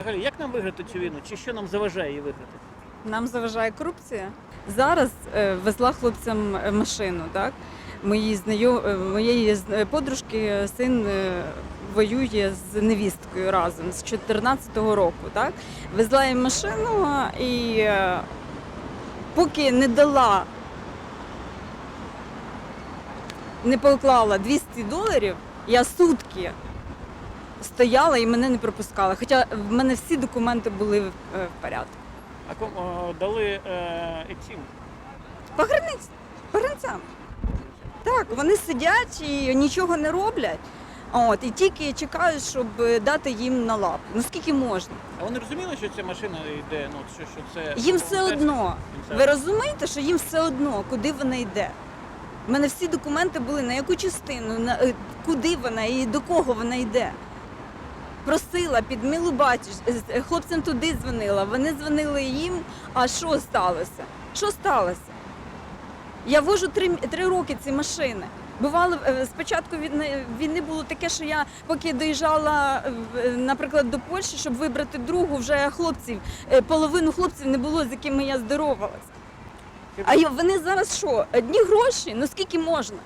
Взагалі, як нам виграти цю війну? Чи що нам заважає її виграти? Нам заважає корупція. Зараз е, везла хлопцям е, машину, так? Мої знайом... е, моєї е, подружки син е, воює з невісткою разом з 14-го року. Так? Везла їм машину і е, поки не дала, не поклала 200 доларів, я сутки стояла і мене не пропускали. Хоча в мене всі документи були в, е, в порядку. А ком дали е, цим Пограниць, погранцям. Так, вони сидять і нічого не роблять. От, і тільки чекають, щоб дати їм на лап. Ну скільки можна? А вони розуміли, що ця машина йде? Ну що, що це Їм все волонтерська? одно. Їм все Ви розумієте, що їм все одно, куди вона йде? У мене всі документи були на яку частину, на е, куди вона і до кого вона йде. Просила під милу батюш, хлопцям туди дзвонила, вони дзвонили їм. А що сталося? Що сталося? Я вожу три, три роки ці машини. Бувало, е, спочатку війни, було таке, що я поки доїжджала, е, наприклад, до Польщі, щоб вибрати другу, вже хлопців, е, половину хлопців не було, з якими я здоровалась. А вони зараз що? Одні гроші? Ну скільки можна?